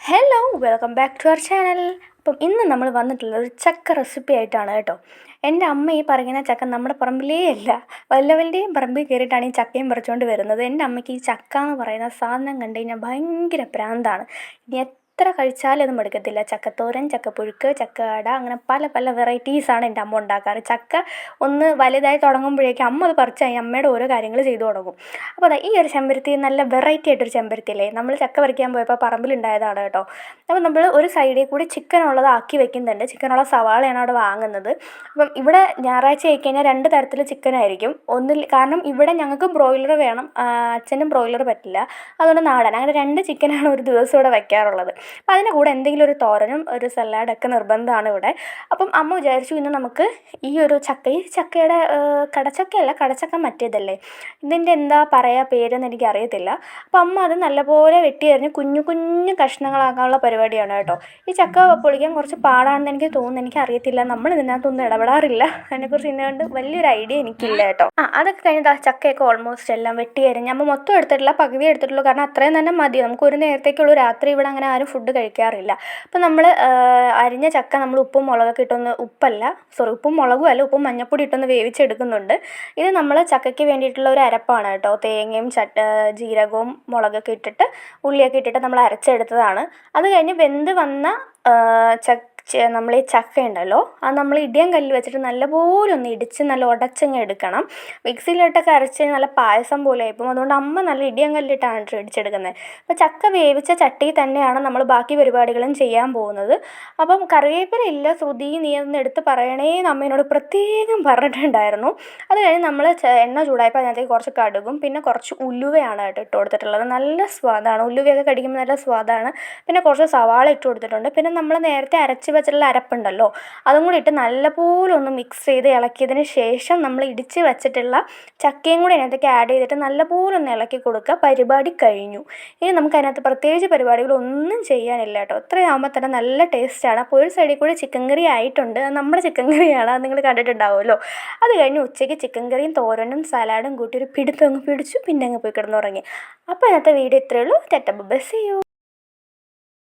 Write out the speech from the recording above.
Hello welcome back to our channel അപ്പം ഇന്ന് നമ്മൾ വന്നിട്ടുള്ളത് ഒരു ചക്ക റെസിപ്പി ആയിട്ടാണ് കേട്ടോ. എന്റെ അമ്മ ഈ പറയുന്ന ചക്ക നമ്മുടെ പറമ്പിലേ അല്ല. വല്ലവന്റെയും പറമ്പിൽ കയറിയിട്ടാണ് ഈ ചക്കയും പറിച്ചുകൊണ്ട് വരുന്നത്. എന്റെ അമ്മയ്ക്ക് ഈ ചക്ക എന്ന് പറയുന്ന സാധനം കണ്ടു കഴിഞ്ഞാൽ ഭയങ്കര പ്രാന്താണ്. ഇനി എത്ര കഴിച്ചാലും അത് മടുക്കത്തില്ല ചക്കത്തോരൻ ചക്കപ്പുഴുക്ക് ചക്ക അട അങ്ങനെ പല പല വെറൈറ്റീസാണ് എന്റെ അമ്മ ഉണ്ടാക്കാറ്. ചക്ക ഒന്ന് വലുതായി തുടങ്ങുമ്പോഴേക്കും അമ്മ അത് പറിച്ച് കഴിഞ്ഞാൽ അമ്മയുടെ ഓരോ കാര്യങ്ങൾ ചെയ്തു തുടങ്ങും. അപ്പോൾ അതാ ഈ ഒരു ചെമ്പരത്തി നല്ല വെറൈറ്റി ആയിട്ടൊരു ചെമ്പരത്തി അല്ലേ നമ്മൾ ചക്ക പറിക്കാൻ പോയപ്പോൾ പറമ്പിലുണ്ടായതാണ് കേട്ടോ. അപ്പോൾ നമ്മൾ ഒരു സൈഡിൽ കൂടി ചിക്കൻ ഉള്ളത് ആക്കി വെക്കുന്നുണ്ട്. ചിക്കനുള്ള സവാളയാണ് അവിടെ വാങ്ങുന്നത്. അപ്പം ഇവിടെ ഞായറാഴ്ച ആയി കഴിഞ്ഞാൽ രണ്ട് തരത്തിൽ ചിക്കൻ ആയിരിക്കും. ഒന്നിൽ കാരണം ഇവിടെ ഞങ്ങൾക്ക് ബ്രോയിലർ വേണം. അച്ഛനും ബ്രോയിലർ പറ്റില്ല. അതുകൊണ്ട് നാടൻ. അങ്ങനെ രണ്ട് ചിക്കനാണ് ഒരു ദിവസം ഇവിടെ വയ്ക്കാറുള്ളത് അപ്പം അതിന്റെ കൂടെ എന്തെങ്കിലും ഒരു തോരനും ഒരു സലാഡൊക്കെ നിർബന്ധമാണ് ഇവിടെ. അപ്പം അമ്മ വിചാരിച്ചു ഇന്ന് നമുക്ക് ഈ ഒരു ചക്ക ഈ ചക്കയുടെ കടച്ചക്കയല്ല കടച്ചക്ക മറ്റേതല്ലേ? ഇതിന്റെ എന്താ പറയുക പേരെന്ന് എനിക്ക് അറിയത്തില്ല അപ്പം അമ്മ അത് നല്ലപോലെ വെട്ടിയറിഞ്ഞ് കുഞ്ഞു കുഞ്ഞു കഷ്ണങ്ങളാക്കാനുള്ള പരിപാടിയാണ് കേട്ടോ. ഈ ചക്ക പൊളിക്കാൻ കുറച്ച് പാടാണെന്ന് എനിക്ക് തോന്നുന്നു. എനിക്ക് അറിയത്തില്ല. നമ്മൾ ഇതിനകത്തൊന്നും ഇടപെടാറില്ല. അതിനെക്കുറിച്ച് ഇന്നുകൊണ്ട് വലിയൊരു ഐഡിയ എനിക്കില്ല കേട്ടോ. ആ അതൊക്കെ കഴിഞ്ഞ് ചക്കയൊക്കെ ഓൾമോസ്റ്റ് എല്ലാം വെട്ടിയറിഞ്ഞ് അമ്മ മൊത്തം എടുത്തിട്ടില്ല. പകുതി എടുത്തിട്ടുള്ളൂ. കാരണം അത്രയും തന്നെ മതി. നമുക്ക് ഒരു നേരത്തേക്കുള്ളൂ. രാത്രി ഇവിടെ അങ്ങനെ ആരും ഫുഡ് കഴിക്കാറില്ല. അപ്പം നമ്മൾ അരിഞ്ഞ ചക്ക നമ്മൾ ഉപ്പും മുളകൊക്കെ ഇട്ടൊന്ന് ഉപ്പല്ല സോറി ഉപ്പും മുളകും അല്ല ഉപ്പും മഞ്ഞപ്പൊടി ഇട്ടൊന്ന് വേവിച്ചെടുക്കുന്നുണ്ട്. ഇത് നമ്മൾ ചക്കയ്ക്ക് വേണ്ടിയിട്ടുള്ള ഒരു അരപ്പാണ് കേട്ടോ. തേങ്ങയും ചട്ട ജീരകവും മുളകൊക്കെ ഇട്ടിട്ട് ഉള്ളിയൊക്കെ ഇട്ടിട്ട് നമ്മൾ അരച്ചെടുത്തതാണ്. അത് കഴിഞ്ഞ് വെന്ത് വന്ന ചക്ക നമ്മൾ ഈ ചക്ക ഉണ്ടല്ലോ അത് നമ്മൾ ഇടിയം കല്ലിൽ വെച്ചിട്ട് നല്ലപോലെ ഒന്ന് ഇടിച്ച് നല്ല ഉടച്ചങ്ങ് എടുക്കണം. മിക്സിയിലിട്ടൊക്കെ അരച്ച് നല്ല പായസം പോലെ ആയിപ്പോൾ അതുകൊണ്ട് അമ്മ നല്ല ഇടിയം കല്ലിട്ടാണ് ഇടിച്ചെടുക്കുന്നത് അപ്പോൾ ചക്ക വേവിച്ച ചട്ടി തന്നെയാണ് നമ്മൾ ബാക്കി പരിപാടികളും ചെയ്യാൻ പോകുന്നത്. അപ്പം കറിവേപ്പില ഇല്ല ശ്രുതി നീ ഒന്ന് എടുത്ത് പറയണേ അമ്മേനോട് പ്രത്യേകം പറഞ്ഞിട്ടുണ്ടായിരുന്നു. അത് കഴിഞ്ഞ് നമ്മൾ എണ്ണ ചൂടായപ്പോൾ അതിനകത്തേക്ക് കുറച്ച് കടുകും പിന്നെ കുറച്ച് ഉലുവയാണ് കേട്ടോ ഇട്ട് കൊടുത്തിട്ടുള്ളത്. നല്ല സ്വാദാണ്. ഉലുവയൊക്കെ കടിക്കുമ്പോൾ നല്ല സ്വാദാണ്. പിന്നെ കുറച്ച് സവാള ഇട്ട് കൊടുത്തിട്ടുണ്ട്. പിന്നെ നമ്മൾ നേരത്തെ അരച്ച് വെച്ചിട്ടുള്ള അരപ്പുണ്ടല്ലോ. അതും കൂടി ഇട്ട് നല്ലപോലെ ഒന്ന് മിക്സ് ചെയ്ത് ഇളക്കിയതിന് ശേഷം നമ്മൾ ഇടിച്ച് വെച്ചിട്ടുള്ള ചക്കയും കൂടി അതിനകത്തേക്ക് ആഡ് ചെയ്തിട്ട് നല്ലപോലെ ഒന്ന് ഇളക്കി കൊടുക്കുക. പരിപാടി കഴിഞ്ഞു. ഇനി നമുക്ക് അതിനകത്ത് പ്രത്യേകിച്ച് പരിപാടികളൊന്നും ചെയ്യാനില്ല കേട്ടോ. ഇത്രയാകുമ്പോൾ തന്നെ നല്ല ടേസ്റ്റാണ് അപ്പോൾ ഒരു സൈഡിൽ കൂടി ചിക്കൻ കറി ആയിട്ടുണ്ട്. നമ്മുടെ ചിക്കൻ കറിയാണ് അത് നിങ്ങൾ കണ്ടിട്ടുണ്ടാവുമല്ലോ. അത് കഴിഞ്ഞ് ഉച്ചയ്ക്ക് ചിക്കൻ കറിയും തോരനും സലാഡും കൂട്ടി ഒരു പിടുത്തങ്ങ് പിടിച്ചു. പിന്നെ അങ്ങ് പോയി കിടന്നുറങ്ങി. അപ്പോൾ ഇന്നത്തെ വീഡിയോ ഇത്രയേ ഉള്ളൂ. ടെറ്റ ബസ് ചെയ്യൂ